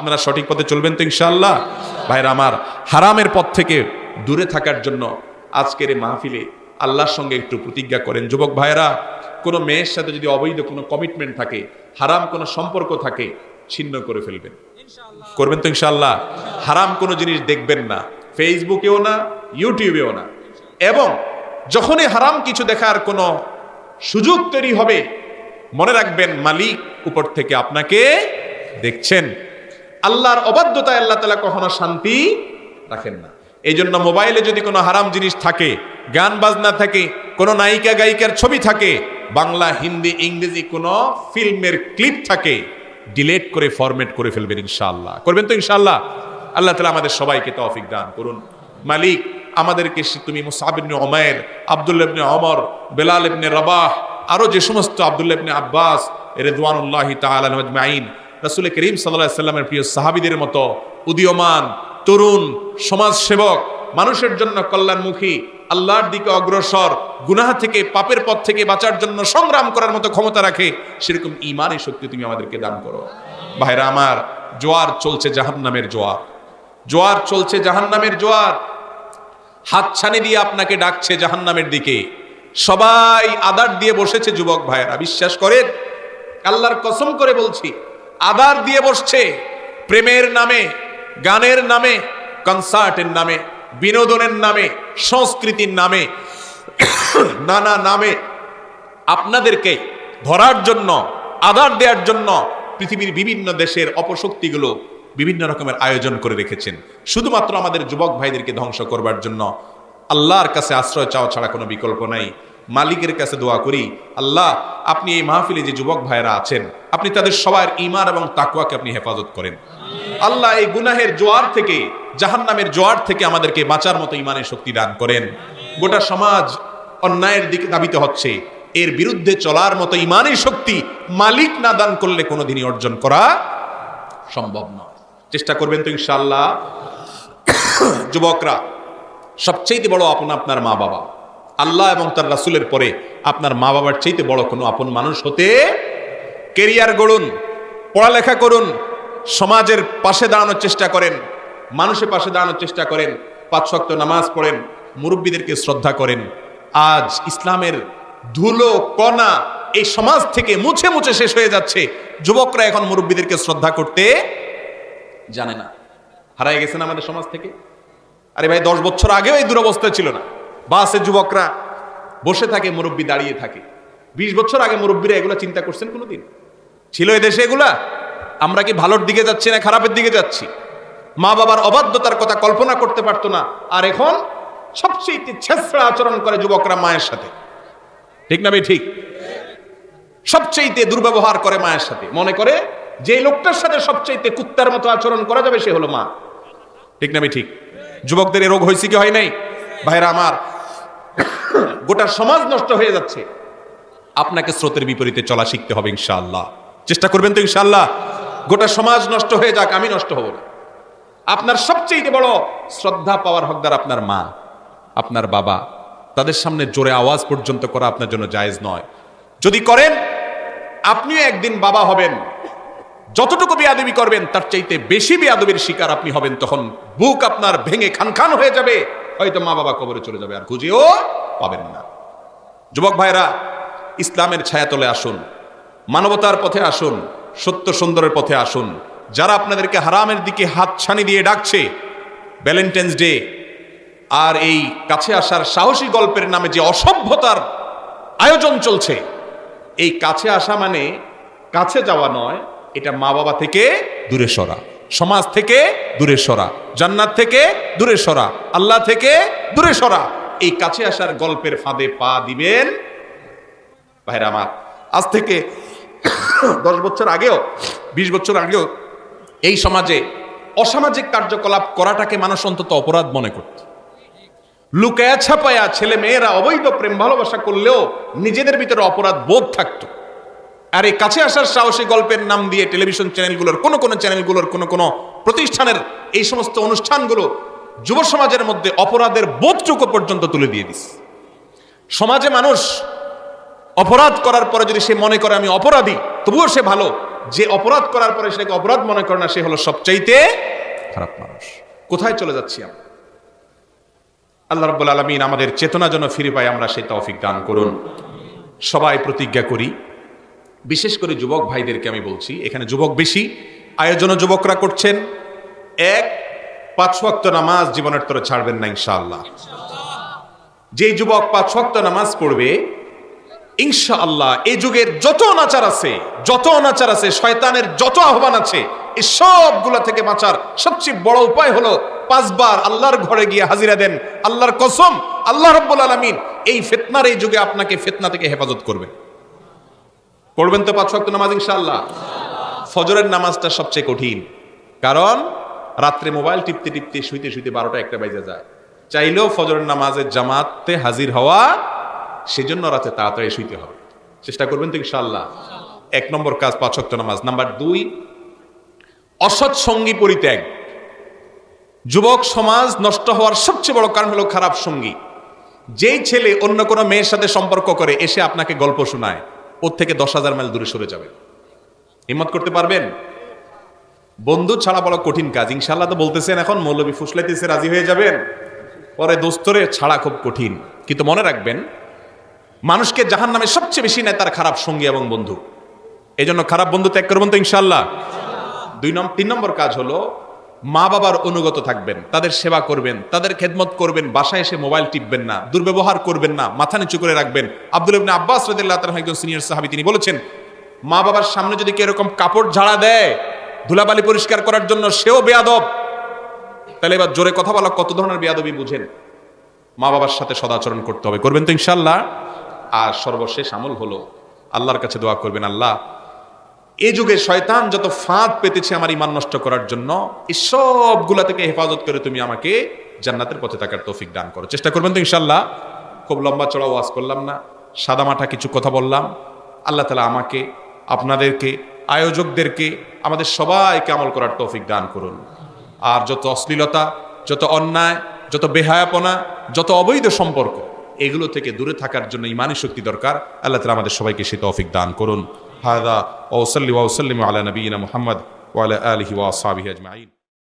আপনারা সঠিক পথে চলবেন তো ইনশাআল্লাহ? ভাইরা আমার হারামের পথ থেকে দূরে থাকার জন্য আজকের এই মাহফিলে আল্লাহর সঙ্গে একটু প্রতিজ্ঞা করেন। যুবক ভাইরা কোনো মেয়ের সাথে যদি অবৈধ কোনো কমিটমেন্ট থাকে হারাম কোনো সম্পর্ক থাকে ছিন্ন করে ফেলবেন। করবেন তো ইনশাল্লাহ হারাম কোনো জিনিস দেখবেন না ফেসবুকেও না ইউটিউবেও না। এবং যখনই হারাম কিছু দেখার কোনো সুযোগ তৈরি হবে মনে রাখবেন মালিক উপর থেকে আপনাকে দেখছেন। আল্লাহর অবাধ্যতায় আল্লাহ তালা কখনো শান্তি রাখেন না। এই জন্য মোবাইলে যদি কোনো হারাম জিনিস থাকে, গান বাজনা থাকে, কোনো নায়িকা গায়িকার ছবি থাকে, বাংলা, হিন্দি, ইংরেজি কোনো ফিল্মের ক্লিপ থাকে, ডিলেট করে ফরম্যাট করে ফেলবেন ইনশাআল্লাহ। করবেন তো ইনশাআল্লাহ? আল্লাহ তালা আমাদের সবাইকে তৌফিক দান করুন। মালিক, আমাদেরকে তুমি মুসাবিবনে ওমায়ের আব্দুল্লাহ ইবনে অমর বেলাল রবাহ আরও যে সমস্ত আব্দুল্লাহ ইবনে আব্বাস, রেদওয়ানুল্লাহ তাআলা আজমাইন রাসূল করিম আলাইহি সাল্লামের প্রিয় সাহাবীদের মতো উদীয়মান, তরুণ, সমাজসেবক, মানুষের জন্য কল্যাণমুখী, আল্লাহর দিকে অগ্রসর, গুনাহ থেকে, পাপের পথ থেকে বাঁচার জন্য সংগ্রাম করার মতো ক্ষমতা রাখে, সেরকম ইমানের শক্তি তুমি আমাদেরকে দান করো। ভাইরা আমার, জোয়ার চলছে জাহান্নামের জোয়ার। জোয়ার চলছে জাহান্নামের জোয়ার। হাতছানি দিয়ে আপনাকে ডাকছে জাহান্নামের দিকে। সবাই আদার দিয়ে বসেছে যুবক ভাইয়েরা, বিশ্বাস করেন? আল্লাহর কসম করে বলছি আদার দিয়ে বসছে প্রেমের নামে, গানের নামে, কনসার্টের নামে, বিনোদনের নামে, সংস্কৃতির নামে, নানা নামে আপনাদেরকে ধরার জন্য আদার দেওয়ার জন্য পৃথিবীর বিভিন্ন দেশের অপশক্তিগুলো বিভিন্ন রকমের আয়োজন করে রেখেছেন। শুধুমাত্র আমাদের যুবক ভাইদেরকে ধ্বংস করবার জন্য আল্লাহর কাছে আশ্রয় চাওয়া ছাড়া কোনো বিকল্প নাই। মালিকের কাছে দোয়া করি, আল্লাহ, আপনি এই মাহফিলে যে যুবক ভাইরা আছেন, আপনি তাদের সবার ইমান এবং তাকুয়াকে আপনি হেফাজত করেন। আল্লাহ এই গুনাহের জোয়ার থেকে, জাহান্নামের জোয়ার থেকে আমাদেরকে বাঁচার মতো ইমানের শক্তি দান করেন। গোটা সমাজ অন্যায়ের দিকে দাবিতে হচ্ছে। এর বিরুদ্ধে চলার মতো ইমানের শক্তি মালিক না দান করলে কোনোদিনই অর্জন করা সম্ভব নয় চেষ্টা করবেন তো ইনশাল্লাহ যুবকরা সবচেয়ে বড় আপন আপনার মা বাবা আল্লাহ এবং তার রাসুলের পরে আপনার মা বাবার চাইতে বড় কোনো আপন মানুষ হতে কেরিয়ার গড়ুন, পড়ালেখা করুন, সমাজের পাশে দাঁড়ানোর চেষ্টা করেন, মানুষের পাশে দাঁড়ানোর চেষ্টা করেন, পাঁচ শক্ত নামাজ পড়েন, মুরব্বীদেরকে শ্রদ্ধা করেন। আজ ইসলামের ধুলো, কণা এই সমাজ থেকে মুছে মুছে শেষ হয়ে যাচ্ছে। যুবকরা এখন মুরব্বীদেরকে শ্রদ্ধা করতে জানে না। হারাই গেছেন আমাদের সমাজ থেকে? আরে ভাই, দশ বছর আগেও এই দুরবস্থা ছিল না। বাসে যুবকরা বসে থাকে, মুরব্বী দাঁড়িয়ে থাকে। বিশ বছর আগে মুরব্বীরা এগুলো চিন্তা করছেন কোনোদিন? ছিল এ দেশে এগুলা? আমরা কি ভালোর দিকে যাচ্ছি না খারাপের দিকে যাচ্ছি? মা বাবার অবাধ্যতার কথা কল্পনা করতে পারতো না। আর এখন সবচেয়ে ছেসড়া আচরণ করে যুবকরা মায়ের সাথে। ঠিক না ভাই, ঠিক? সবচেয়ে দুর্ব্যবহার করে মায়ের সাথে। মনে করে যে লোকটার সাথে সবচেয়ে কুত্তার মতো আচরণ করা যাবে সে হলো মা। ঠিক না ভাই, ঠিক? যুবকদের এ রোগ হয়েছে কি হয় নাই? ভাইরা আমার গোটা সমাজ নষ্ট হয়ে যাচ্ছে। আপনাকে স্রোতের বিপরীতে চলা শিখতে হবে ইনশাআল্লাহ। চেষ্টা করবেন তো ইনশাআল্লাহ। গোটা সমাজ নষ্ট হয়ে যাক, আমি নষ্ট হব না। আপনার সবচেয়ে বড় শ্রদ্ধা পাওয়ার হকদার আপনার মা, আপনার বাবা। তাদের সামনে জোরে আওয়াজ পর্যন্ত করা আপনার জন্য জায়েজ নয়। যদি করেন, আপনিও একদিন বাবা হবেন। যতটুকু বেয়াদবি করবেন, তার চাইতে বেশি বেয়াদবির শিকার আপনি হবেন, তখন বুক আপনার ভেঙে খান খান হয়ে যাবে। হয়তো মা বাবা কবরে চলে যাবে, আর খুঁজেও পাবেন না। যুবক ভাইরা ইসলামের ছায়াতলে আসুন, মানবতার পথে আসুন, সত্য সুন্দরের পথে আসুন। যারা আপনাদেরকে হারামের দিকে হাত ছানি দিয়ে ডাকছে ভ্যালেন্টাইন্স ডে আর এই কাছে আসার সাহসী গল্পের নামে যে অসভ্যতার আয়োজন চলছে, এই কাছে আসা মানে কাছে যাওয়া নয়, এটা মা বাবা থেকে দূরে সরা, সমাজ থেকে দূরে সরা, জান্নাত থেকে দূরে সরা, আল্লাহ থেকে দূরে সরা। এই কাছে আসার গল্পের ফাঁদে পা দিবেন। ভাইরা আমার, আজ থেকে দশ বছর আগেও, বিশ বছর আগেও এই সমাজে অসামাজিক কার্যকলাপ করাটাকে মানুষ অন্তত অপরাধ মনে করত। লুকায়া ছাপায়া ছেলে মেয়েরা অবৈধ প্রেম ভালোবাসা করলেও নিজেদের ভিতরে অপরাধ বোধ থাকতো। আর এই কাছে আসার সাহসী গল্পের নাম দিয়ে টেলিভিশন চ্যানেলগুলোর, কোনো কোনো চ্যানেলগুলোর, কোনো কোনো প্রতিষ্ঠানের এই সমস্ত অনুষ্ঠানগুলো যুব সমাজের মধ্যে অপরাধের বোধটুকু পর্যন্ত তুলে দিয়ে দিস। সমাজে মানুষ অপরাধ করার পরে যদি সে মনে করে আমি অপরাধী, তবুও সে ভালো। যে অপরাধ করার পরে সেটাকে অপরাধ মনে করে না, সে হলো সবচাইতে খারাপ মানুষ। কোথায় চলে যাচ্ছি আমরা? আল্লাহ রব্বুল আলমিন আমাদের চেতনা যেন ফিরে পাই আমরা সেই তৌফিক দান করুন। সবাই প্রতিজ্ঞা করি। বিশেষ করে যুবক ভাইদেরকে আমি বলছি, এখানে যুবক বেশি, আয়োজনও যুবকরা করছেন। এক পাঁচ ওয়াক্ত নামাজ জীবনের তরে ছাড়বেন না, ইনশাআল্লাহ। যেই যুবক পাঁচ ওয়াক্ত নামাজ পড়বে, ইনশাআল্লাহ, এই যুগের যত অনাচার আছে, যত অনাচার আছে, শয়তানের যত আহ্বান আছে, এই সবগুলা থেকে বাঁচার সবচেয়ে বড় উপায় হলো পাঁচবার আল্লাহর ঘরে গিয়ে হাজিরা দেন, আল্লাহর কসম, আল্লাহ রব্বুল আলমিন এই ফেতনার এই যুগে আপনাকে ফেতনা থেকে হেফাজত করবেন পড়বেন তো পাঁচ ওয়াক্ত নামাজ, ইনশাআল্লাহ? ফজরের নামাজটা সবচেয়ে কঠিন। কারণ রাত্রে মোবাইল টিপতে টিপতে শুইতে শুইতে বারোটা একটা বাজে যায়। চাইলেও ফজরের নামাজের জামাতে হাজির হওয়া, সেজন্য রাতে তাড়াতাড়ি শুইতে হবে। চেষ্টা করবেন তো ইনশাআল্লাহ। এক নম্বর কাজ পাঁচ শক্ত নামাজ। নাম্বার দুই, অসৎ সঙ্গী পরিত্যাগ। যুবক সমাজ নষ্ট হওয়ার সবচেয়ে বড় কারণ হলো খারাপ সঙ্গী। যেই ছেলে অন্য কোনো মেয়ের সাথে সম্পর্ক করে, এসে আপনাকে গল্প শোনায়, ওর থেকে দশ হাজার মাইল দূরে সরে যাবে। হিম্মত করতে পারবেন? বন্ধু ছাড়া বড় কঠিন কাজ। ইনশাল্লাহ তো বলতেছেন এখন, মৌলবী ফুসলাইতেছে, রাজি হয়ে যাবেন? পরে দোস্তরে ছাড়া খুব কঠিন। কিন্তু মনে রাখবেন, মানুষকে জাহান নামে সবচেয়ে বেশি নেয় তার খারাপ সঙ্গী এবং বন্ধু। এই জন্য খারাপ বন্ধু ত্যাগ করবেন তো ইনশাল্লাহ দুই নম্বর তিন নম্বর কাজ হলো, মা বাবার অনুগত থাকবেন, তাদের সেবা করবেন, তাদের খেদমত করবেন, বাসায় এসে মোবাইল টিপবেন না, দুর্ব্যবহার করবেন না, মাথা নিচু করে রাখবেন। আব্দুল ইবনে আব্বাস রাদিয়াল্লাহু তাআলা একজন সিনিয়র সাহাবী, তিনি বলেছেন, মা বাবার সামনে যদি কেউ এরকম কাপড় ঝাড়া দেয় ধুলাবালি পরিষ্কার করার জন্য সেও বেয়াদব। তাহলে এবার জোরে কথা বলা কত ধরনের বেয়াদবি বুঝেন? মা বাবার সাথে সদাচরণ করতে হবে। করবেন তো ইনশাল্লাহ আর সর্বশেষ আমল হলো, আল্লাহর কাছে দোয়া করবেন, আল্লাহ এই যুগে শয়তান যত ফাঁদ পেতেছে আমার ইমান নষ্ট করার জন্য এই সবগুলা থেকে হেফাজত করে তুমি আমাকে জান্নাতের পথে থাকার তৌফিক দান করো। চেষ্টা করবেন তো ইনশাল্লাহ খুব লম্বা চড়া ওয়াজ করলাম না সাদামাটা কিছু কথা বললাম। আল্লাহ তালা আমাকে, আপনাদেরকে আয়োজকদেরকে আমাদের সবাইকে আমল করার তৌফিক দান করুন। আর যত অশ্লীলতা, যত অন্যায়, যত বেহায়াপনা, যত অবৈধ সম্পর্ক, এগুলো থেকে দূরে থাকার জন্য ইমানি শক্তি দরকার। আল্লাহ তালা আমাদের সবাইকে সে তৌফিক দান করুন। হাদা ওসল্লি ওসলিম আলা নবীনা মোহাম্মদ ওয়ালা আলহি আজমাইন।